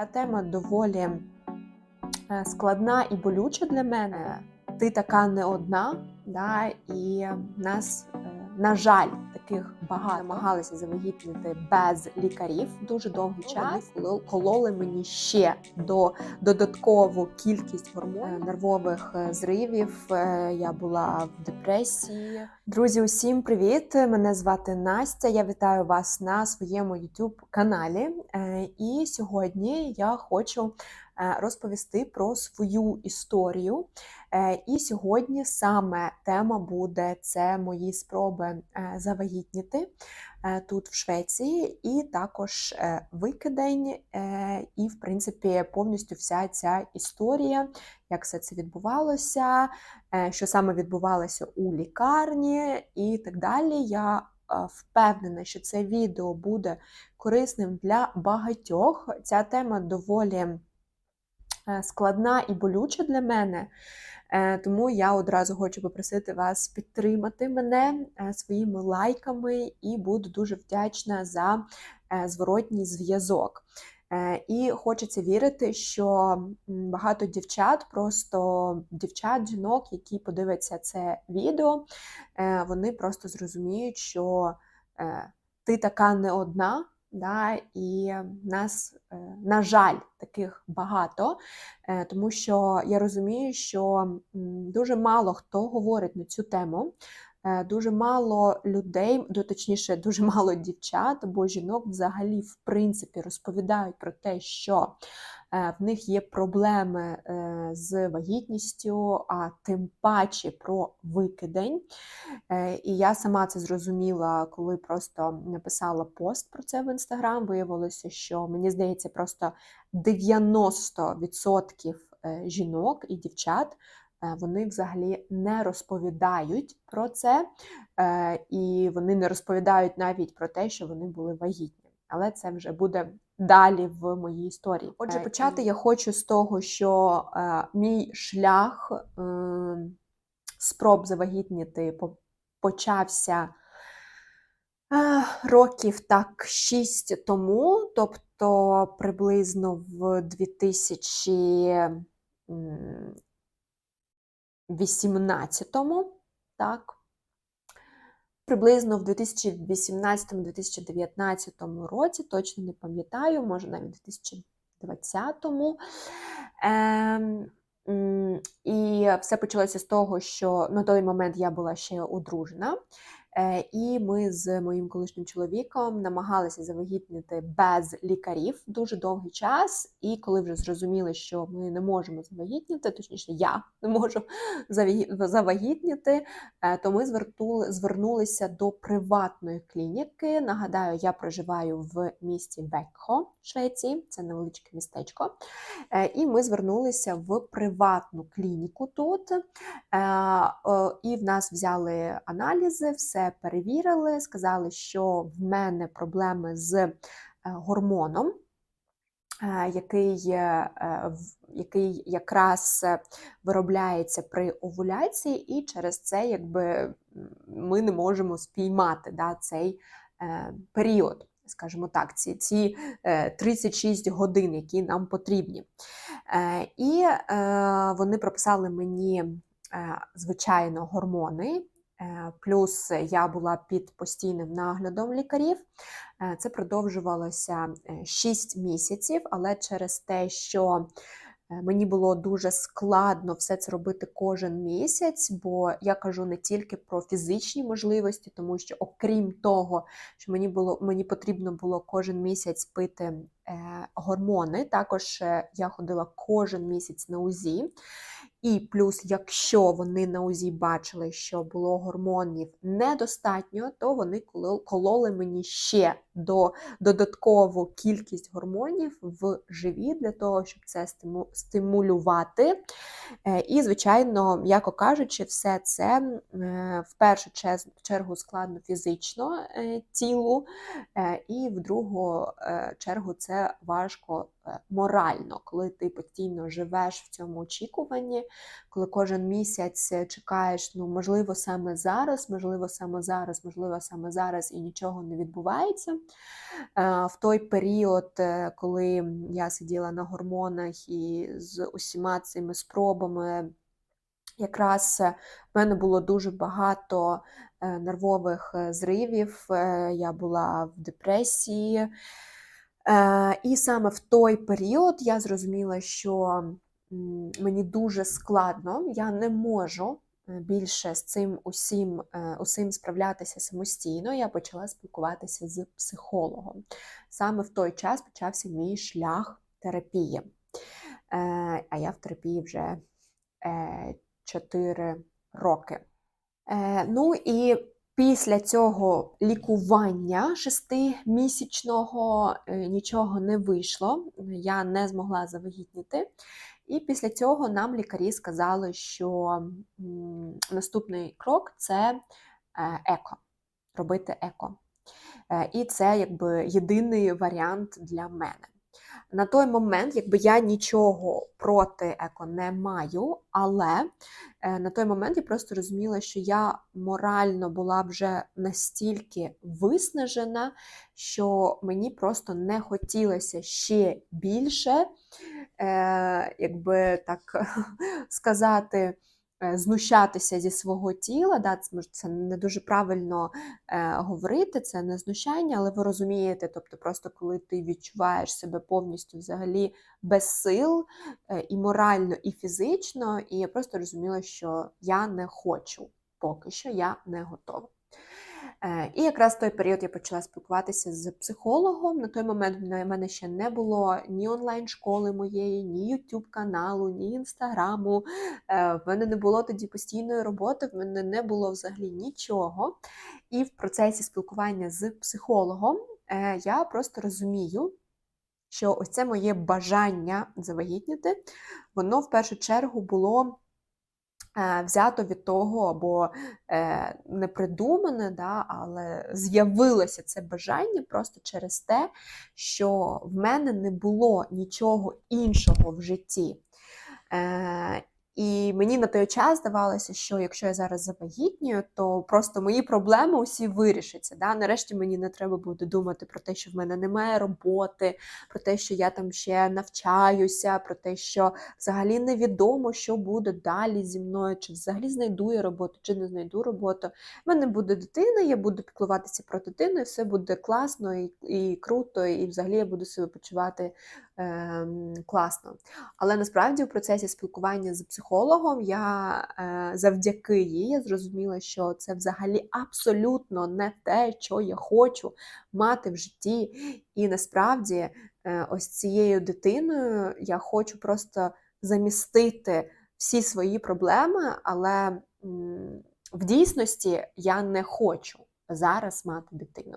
Ця тема доволі е, складна і болюча для мене. Ти така не одна, да, і нас, е, на жаль, таких багато намагалися завагітнити без лікарів дуже довгий час. Кололи мені ще до додаткову кількість гормонів, е, нервових е, зривів. Е, Я була в депресії. Друзі, усім привіт! Мене звати Настя. Я вітаю вас на своєму YouTube каналі. І сьогодні я хочу розповісти про свою історію. І сьогодні саме тема буде це мої спроби завагітніти е, тут в Швеції, і також е, викидень, е, і, в принципі, повністю вся ця історія, як все це відбувалося, що саме відбувалося у лікарні і так далі. Я впевнена, що це відео буде корисним для багатьох. Ця тема доволі складна і болюча для мене. Е, Тому я одразу хочу попросити вас підтримати мене е, своїми лайками і буду дуже вдячна за е, зворотній зв'язок. Е, І хочеться вірити, що багато дівчат, просто дівчат, жінок, які подивляться це відео, е, вони просто зрозуміють, що е, ти така не одна, да, і нас, е, на жаль, таких багато, е, тому що я розумію, що дуже мало хто говорить на цю тему. Е, Дуже мало людей, точніше, дуже мало дівчат або жінок взагалі в принципі розповідають про те, що е, в них є проблеми е, з вагітністю, а тим паче про викидень. І я сама це зрозуміла, коли просто написала пост про це в інстаграм. Виявилося, що мені здається, просто 90% е, жінок і дівчат. Е, Вони взагалі не розповідають про це, е, і вони не розповідають навіть про те, що вони були вагітні. Але це вже буде далі в моїй історії. Отже, Е, почати я хочу з того, що мій шлях спроб завагітніти почався років так 6 тому, тобто приблизно в 2018-му, так. Приблизно в 2018-2019 році, точно не пам'ятаю, може навіть 2020-му. Е і все почалося з того, що на той момент я була ще одружена. Е, І ми з моїм колишнім чоловіком намагалися завагітнити без лікарів дуже довгий час. І коли вже зрозуміли, що ми не можемо завагітніти, точніше, я не можу завагі- завагітніти, е, то ми звертули, звернулися до приватної клініки. Нагадаю, я проживаю в місті Бекхо, Швеції, це невеличке містечко. Е, І ми звернулися в приватну клініку тут. І в нас взяли аналізи, все перевірили, сказали, що в мене проблеми з е, гормоном. е, Який, е, який якраз виробляється при овуляції, і через це якби ми не можемо спіймати да, цей період, скажімо так, ці, ці е, 36 годин, які нам потрібні. І вони прописали мені, звичайно, гормони. Е, Плюс я була під постійним наглядом лікарів. Е, Це продовжувалося 6 місяців, але через те, що е, мені було дуже складно все це робити кожен місяць, бо я кажу не тільки про фізичні можливості, тому що окрім того, що мені було мені потрібно було кожен місяць пити е, гормони. Також е, я ходила кожен місяць на УЗІ. І плюс, якщо вони на УЗІ бачили, що було гормонів недостатньо, то вони кололи мені ще до додаткову кількість гормонів в живі для того, щоб це стимулювати. Е, І, звичайно, м'яко кажучи, все це е, в першу чергу складно фізично е, тілу, і в другу чергу це важко морально, коли ти постійно живеш в цьому очікуванні, коли кожен місяць е, чекаєш, ну можливо, саме зараз, можливо, саме зараз, можливо, саме зараз і нічого не відбувається. Е, В той період, е, коли я сиділа на гормонах і з усіма цими спробами, якраз е, в мене було дуже багато е, нервових е, зривів, е, я була в депресії. Е, І саме в той період я зрозуміла, що мені дуже складно, я не можу е, більше з цим усім, е, усім справлятися самостійно. Я почала спілкуватися з психологом. Саме в той час почався мій шлях терапії. А я в терапії вже 4 роки. Ну і після цього лікування шестимісячного е, нічого не вийшло, я не змогла завагітніти. І після цього нам лікарі сказали, що наступний крок це е, еко, робити еко. Е, І це якби єдиний варіант для мене. На той момент, якби я нічого проти еко не маю, але е, на той момент я просто розуміла, що я морально була вже настільки виснажена, що мені просто не хотілося ще більше, е, якби так сказати, знущатися зі свого тіла. Да, це, може, це не дуже правильно е, говорити, це не знущання, але ви розумієте, тобто, просто коли ти відчуваєш себе повністю взагалі без сил е, і морально, і фізично, і я просто розуміла, що я не хочу поки що, я не готова. Е, І якраз в той період я почала спілкуватися з психологом. На той момент в мене ще не було ні онлайн-школи моєї, ні YouTube каналу, ні інстаграму. Е, В мене не було тоді постійної роботи, в мене не було взагалі нічого. І в процесі спілкування з психологом е, я просто розумію, що ось це моє бажання завагітніти, воно в першу чергу було. Е, Взято від того, або е, не придумане, да, але з'явилося це бажання просто через те, що в мене не було нічого іншого в житті. Е, і мені на той час здавалося, що якщо я зараз завагітнюю, то просто мої проблеми усі вирішаться. Да? Нарешті мені не треба буде думати про те, що в мене немає роботи, про те, що я там ще навчаюся, про те, що взагалі невідомо, що буде далі зі мною, чи взагалі знайду я роботу, чи не знайду роботу. В мене буде дитина, я буду піклуватися про дитину, і все буде класно і, і круто, і взагалі я буду себе почувати е, класно. Але насправді у процесі спілкування з психологом я е, завдяки їй зрозуміла, що це взагалі абсолютно не те, що я хочу мати в житті. І насправді, е, ось цією дитиною я хочу просто замістити всі свої проблеми, але в дійсності я не хочу зараз мати дитину.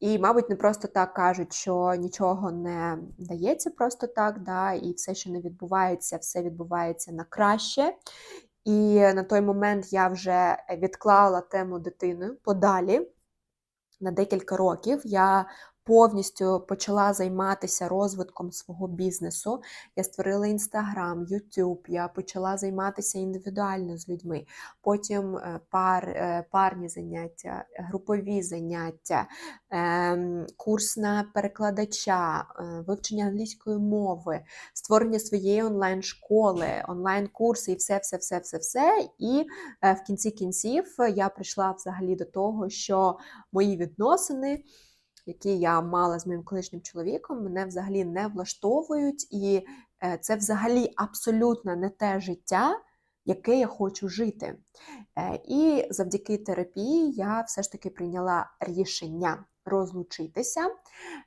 І, мабуть, не просто так кажуть, що нічого не дається просто так, да, і все, що не відбувається, все відбувається на краще. І на той момент я вже відклала тему дитини подалі на декілька років. Я повністю почала займатися розвитком свого бізнесу. Я створила інстаграм, Ютуб, я почала займатися індивідуально з людьми. Потім е, пар, е, парні заняття, групові заняття, ем, курс на перекладача, е, вивчення англійської мови, створення своєї онлайн-школи, онлайн-курси і все, все, все, все, все. І в кінці кінців я прийшла взагалі до того, що мої відносини які я мала з моїм колишнім чоловіком, мене взагалі не влаштовують, і е, це взагалі абсолютно не те життя, яке я хочу жити. Е, І завдяки терапії я все ж таки прийняла рішення розлучитися.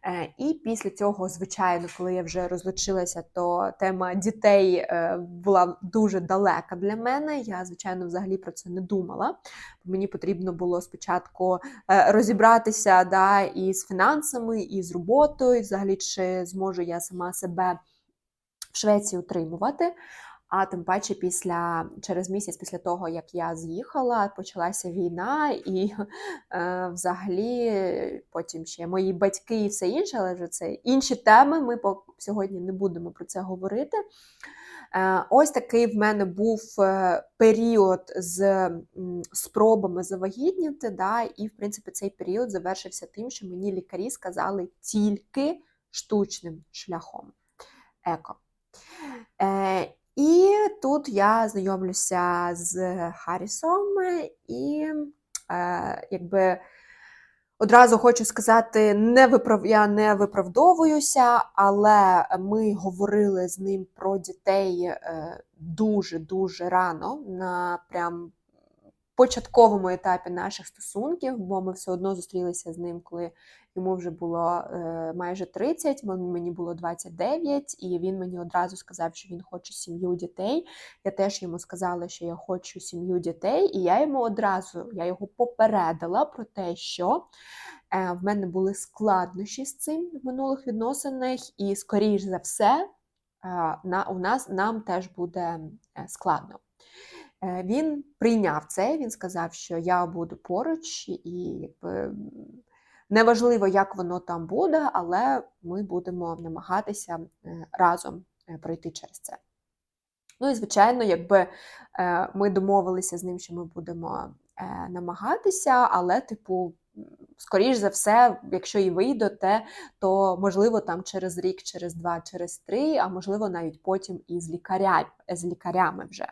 Е, І після цього, звичайно, коли я вже розлучилася, то тема дітей е, була дуже далека для мене. Я, звичайно, взагалі про це не думала. Мені потрібно було спочатку е, розібратися да, і з фінансами, і з роботою, і взагалі, чи зможу я сама себе в Швеції утримувати. А тим паче, після через місяць після того, як я з'їхала, почалася війна, і е, взагалі потім ще мої батьки і все інше, але вже це інші теми. Ми по сьогодні не будемо про це говорити. Е, Ось такий в мене був е, період з спробами завагітніти, да, і, в принципі, цей період завершився тим, що мені лікарі сказали тільки штучним шляхом еко. Тут я знайомлюся з Харрісом, і е, якби одразу хочу сказати, не виправ... я не виправдовуюся, але ми говорили з ним про дітей дуже-дуже рано, на прям початковому етапі наших стосунків, бо ми все одно зустрілися з ним, коли йому вже було е, майже 30, мені було 29, і він мені одразу сказав, що він хоче сім'ю дітей. Я теж йому сказала, що я хочу сім'ю дітей, і я йому одразу я його попередила про те, що е, в мене були складнощі з цим в минулих відносинах, і, скоріш за все, е, на, у нас нам теж буде складно. Е, Він прийняв це, він сказав, що я буду поруч, і неважливо, як воно там буде, але ми будемо намагатися е, разом е, пройти через це. Ну і звичайно, якби ми домовилися з ним, що ми будемо намагатися, але, типу, скоріш за все, якщо і вийдете, то можливо там через рік, через два, через три, а можливо навіть потім і з лікаря, з лікарями вже.